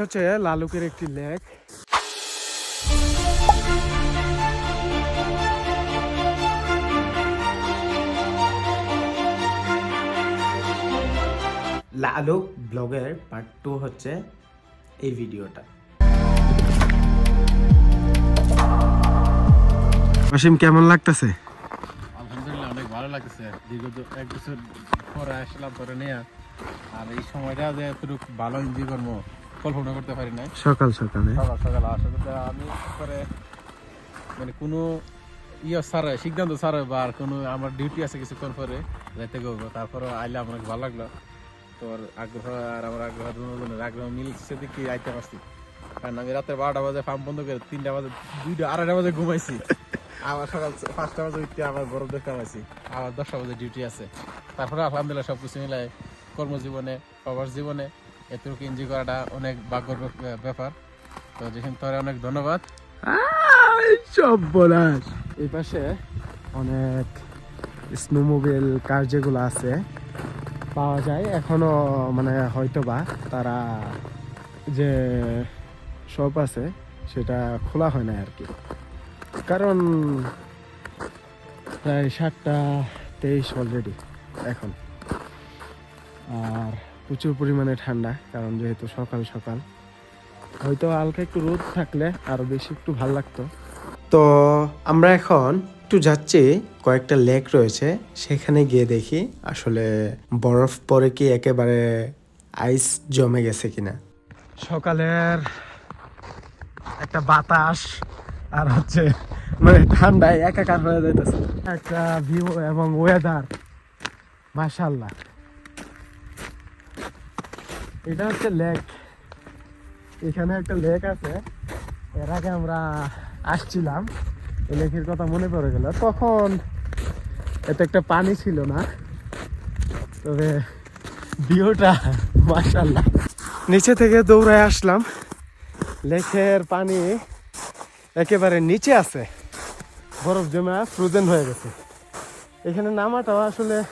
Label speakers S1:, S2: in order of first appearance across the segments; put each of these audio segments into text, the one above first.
S1: হচ্ছে লালুকের একটি লেক।
S2: লালুক ব্লগের পার্ট টু হচ্ছে এই ভিডিওটা।
S1: অসীম কেমন লাগতেছে?
S3: আলহামদুলিল্লাহ অনেক ভালো লাগতেছে। দীর্ঘ এক বছর পরে আসলাম পরে নিয়ে। আর এই সময়টা যে এতটুকু ভালো এনজয় করব কল্পনা করতে পারি নাই।
S1: সকাল সকালে।
S3: সকাল সকাল আমি পরে মানে কোনো ইয়ে ছাড়া সিদ্ধান্ত ছাড়া বা আর কোনো আমার ডিউটি আছে কিছুক্ষণ পরে যাইতে তারপরে আইলে ভালো লাগল। তোর আগ্রহ আর আমার আগ্রহ দুজনের আগ্রহ মিলছে দেখি আইতে পারছি। কারণ আমি রাতের বারোটা বাজে ফার্ম বন্ধ করে তিনটা বাজে দুইটা আড়াইটা বাজে ঘুমাইছি। আবার সকাল পাঁচটা বাজে উঠতে আবার দেখতে পাইছি। আবার দশটা বাজে ডিউটি আছে। তারপরে আলহামদুলিল্লাহ সব কিছু মিলাই কর্মজীবনে প্রবাস জীবনে এতটুকু এনজয় করাটা অনেক ভাগ্যর ব্যাপ- ব্যাপার। তো যেখানে তোর অনেক ধন্যবাদ।
S1: সব বলাস এই পাশে অনেক স্নোমোবিল কার যেগুলো আছে পাওয়া যায়। এখনও মানে হয়তো বা তারা যে শপ আছে সেটা খোলা হয় না আর কি কারণ প্রায় সাতটা তেইশ অলরেডি এখন। আর প্রচুর পরিমাণে ঠান্ডা, কারণ যেহেতু সকাল সকাল। হয়তো হালকা একটু রোদ থাকলে আরও বেশি একটু ভালো লাগতো।
S2: তো আমরা এখন একটু যাচ্ছি, কয়েকটা লেক রয়েছে, সেখানে গিয়ে দেখি আসলে বরফ পরে কি একেবারে আইস জমে গেছে কিনা।
S1: সকালের একটা বাতাস, আর হচ্ছে মানে ঠান্ডায় একাকার হয়ে যাইতেছে। একটা ভিউ এবং ওয়েদার মাশাল্লাহ এটা হচ্ছে লেক এখানে একটা লেক আছে। এর আগে আমরা আসছিলাম। এই লেকের কথা মনে পড়ে গেল। তখন এত একটা পানি ছিল না। তবে ভিউটা মাশাল্লাহ নিচে থেকে দৌড়ায় আসলাম। লেকের পানি একেবারে নিচে আছে। বরফ জমা ফ্রোজেন হয়ে গেছে। এখানে নামাটাও আসলে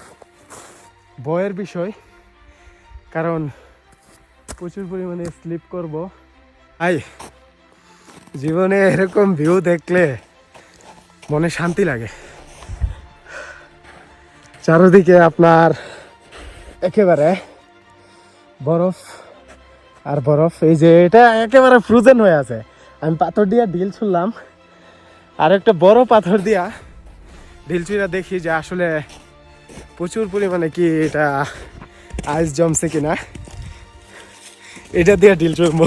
S1: ভয়ের বিষয়। কারণ প্রচুর পরিমাণে স্লিপ করব। আই, জীবনে এরকম ভিউ দেখলে মনে শান্তি লাগে। চারদিকে আপনার একেবারে বরফ আর বরফ, এই যে এটা একেবারে ফ্রোজেন হয়ে আছে। আমি পাথর দিয়া ঢিল ছুড়লাম। আর একটা বড় পাথর দিয়া ঢিল ছুঁড়া দেখি যে আসলে প্রচুর পরিমাণে কি এটা আইস জমছে কিনা। এটা দিয়ে ঢিল ছুড়বো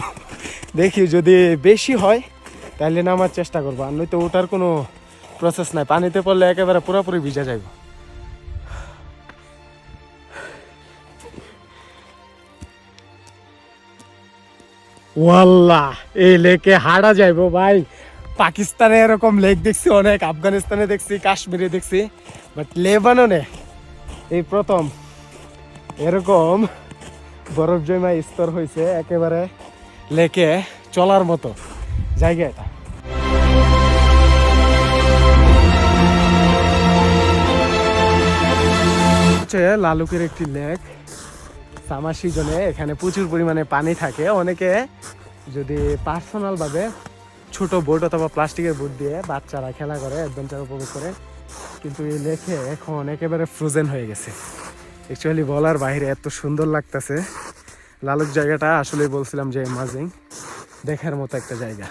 S1: দেখি যদি বেশি হয়, তাহলে নামার চেষ্টা করব। আর নয়তো ওটার কোনো প্রসেস নাই। পানিতে পড়লে একেবারে পুরোপুরি ভিজে যাইব। ওয়াল্লা এই লেকে হারা যাইবো ভাই। পাকিস্তানে এরকম লেক দেখছি, অনেক। আফগানিস্তানে দেখছি, কাশ্মীরে দেখছি। বাট লেবাননে এই প্রথম। এরকম বরফ জমা স্তর হয়েছে একেবারে লেকে চলার মতো জায়গা এটা। হচ্ছে লালুকের একটি লেক। সামার সিজনে এখানে প্রচুর পরিমাণে পানি থাকে। অনেকে যদি পার্সোনাল ভাবে ছোট বোট অথবা প্লাস্টিকের বোট দিয়ে বাচ্চারা খেলা করে অ্যাডভেঞ্চার উপভোগ করে, কিন্তু এই লেকে এখন একেবারে ফ্রোজেন হয়ে গেছে। অ্যাকচুয়ালি বলার বাইরে এত সুন্দর লাগতেছে। লালুক জায়গাটা আসলে বলছিলাম যে মাজিং দেখার মতো একটা জায়গা।